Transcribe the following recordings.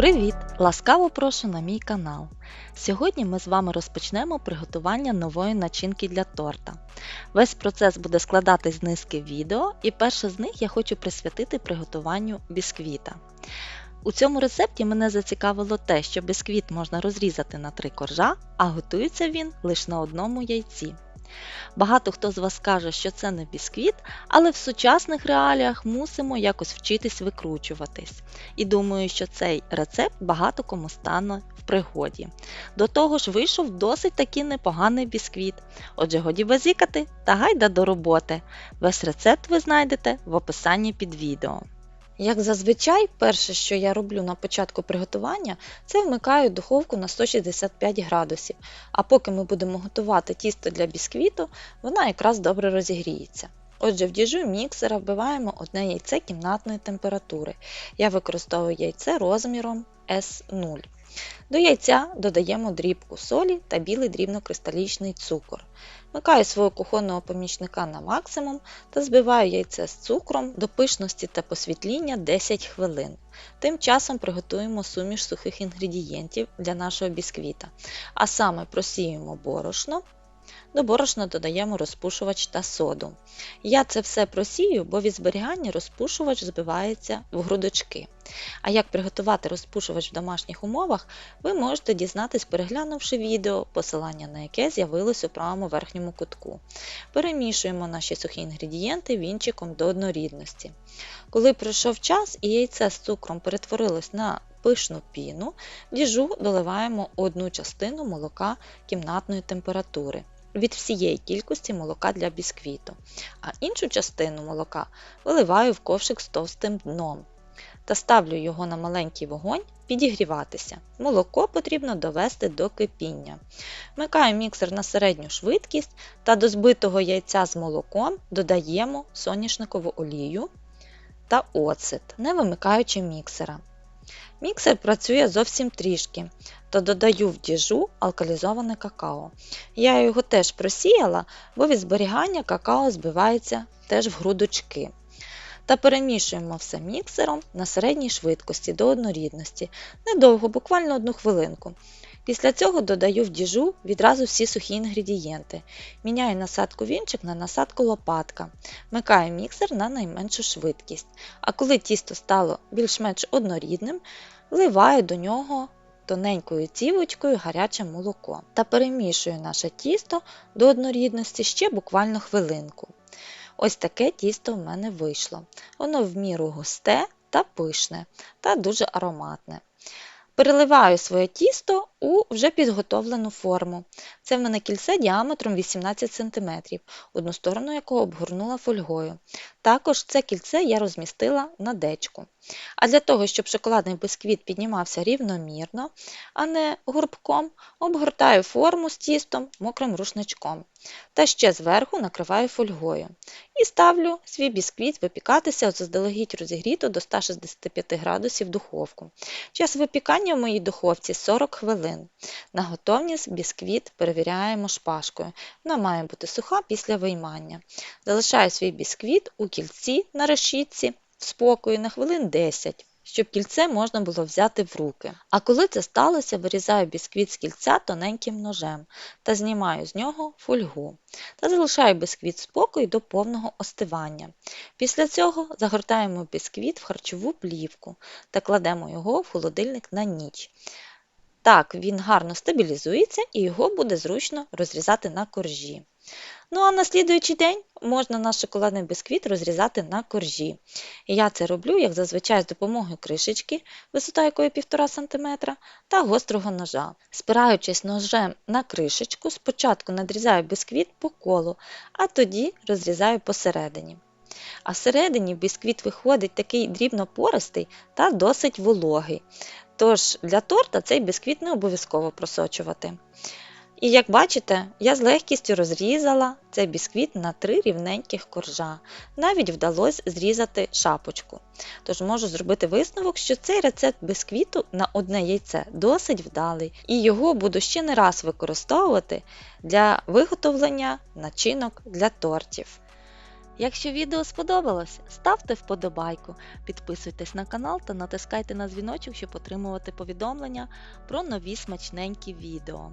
Привіт! Ласкаво прошу на мій канал. Сьогодні ми з вами розпочнемо приготування нової начинки для торта. Весь процес буде складатись з низки відео, і перше з них я хочу присвятити приготуванню бісквіта. У цьому рецепті мене зацікавило те, що бісквіт можна розрізати на три коржа, а готується він лише на одному яйці. Багато хто з вас каже, що це не бісквіт, але в сучасних реаліях мусимо якось вчитись викручуватись. І думаю, що цей рецепт багато кому стане в пригоді. До того ж, вийшов досить таки непоганий бісквіт. Отже, годі базікати та гайда до роботи. Весь рецепт ви знайдете в описанні під відео. Як зазвичай, перше, що я роблю на початку приготування, це вмикаю духовку на 165 градусів, а поки ми будемо готувати тісто для бісквіту, вона якраз добре розігріється. Отже, в діжу міксера вбиваємо одне яйце кімнатної температури. Я використовую яйце розміром S0. До яйця додаємо дрібку солі та білий дрібнокристалічний цукор. Микаю свого кухонного помічника на максимум та збиваю яйце з цукром до пишності та посвітління 10 хвилин. Тим часом приготуємо суміш сухих інгредієнтів для нашого бісквіта, а саме просіюємо борошно, до борошна додаємо розпушувач та соду. Я це все просію, бо від зберігання розпушувач збивається в грудочки. А як приготувати розпушувач в домашніх умовах, ви можете дізнатись, переглянувши відео, посилання на яке з'явилось у правому верхньому кутку. Перемішуємо наші сухі інгредієнти вінчиком до однорідності. Коли пройшов час і яйце з цукром перетворилось на пишну піну, в діжу доливаємо одну частину молока кімнатної температури від всієї кількості молока для бісквіту, а іншу частину молока виливаю в ковшик з товстим дном та ставлю його на маленький вогонь підігріватися. Молоко потрібно довести до кипіння. Вмикаю міксер на середню швидкість та до збитого яйця з молоком додаємо соняшникову олію та оцет, не вимикаючи міксера. Міксер працює зовсім трішки, то додаю в діжу алкалізоване какао. Я його теж просіяла, бо від зберігання какао збивається теж в грудочки. Та перемішуємо все міксером на середній швидкості до однорідності, недовго, буквально одну хвилинку. Після цього додаю в діжу відразу всі сухі інгредієнти. Міняю насадку вінчик на насадку лопатка. Вмикаю міксер на найменшу швидкість. А коли тісто стало більш-менш однорідним, вливаю до нього тоненькою цівочкою гаряче молоко та перемішую наше тісто до однорідності ще буквально хвилинку. Ось таке тісто в мене вийшло. Воно в міру густе та пишне та дуже ароматне. Переливаю своє тісто у вже підготовлену форму. Це в мене кільце діаметром 18 см, одну сторону якого обгорнула фольгою. Також це кільце я розмістила на дечку. А для того, щоб шоколадний бисквіт піднімався рівномірно, а не гурбком, обгортаю форму з тістом мокрим рушничком. Та ще зверху накриваю фольгою. І ставлю свій бісквіт випікатися заздалегідь розігріто до 165 градусів духовку. Час випікання в моїй духовці 40 хвилин. На готовність бісквіт перевіряємо шпажкою. Вона має бути суха після виймання. Залишаю свій бісквіт у кільці на решітці в спокою на хвилин 10 щоб кільце можна було взяти в руки. А коли це сталося, вирізаю бісквіт з кільця тоненьким ножем та знімаю з нього фольгу та залишаю бісквіт спокою до повного остивання. Після цього загортаємо бісквіт в харчову плівку та кладемо його в холодильник на ніч. Так, він гарно стабілізується і його буде зручно розрізати на коржі. Ну а на слідуючий день можна наш шоколадний бісквіт розрізати на коржі. Я це роблю, як зазвичай, з допомогою кришечки, висота якої 1,5 см, та гострого ножа. Спираючись ножем на кришечку, спочатку надрізаю бісквіт по колу, а тоді розрізаю посередині. А всередині бісквіт виходить такий дрібно-пористий та досить вологий. Тож для торта цей бісквіт не обов'язково просочувати. І як бачите, я з легкістю розрізала цей бісквіт на три рівненьких коржа. Навіть вдалося зрізати шапочку. Тож можу зробити висновок, що цей рецепт бісквіту на одне яйце досить вдалий, і його буду ще не раз використовувати для виготовлення начинок для тортів. Якщо відео сподобалось, ставте вподобайку, підписуйтесь на канал та натискайте на дзвіночок, щоб отримувати повідомлення про нові смачненькі відео.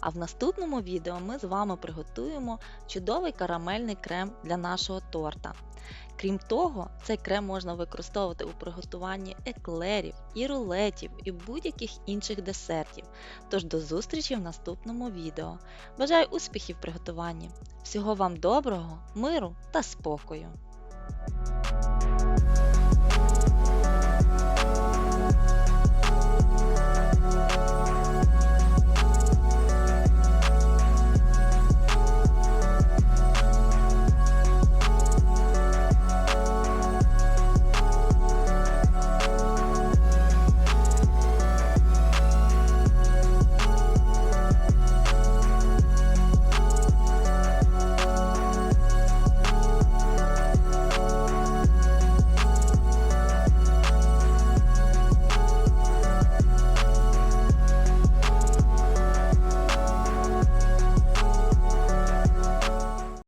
А в наступному відео ми з вами приготуємо чудовий карамельний крем для нашого торта. Крім того, цей крем можна використовувати у приготуванні еклерів, і рулетів, і будь-яких інших десертів. Тож до зустрічі в наступному відео. Бажаю успіхів в приготуванні! Всього вам доброго, миру та спокою!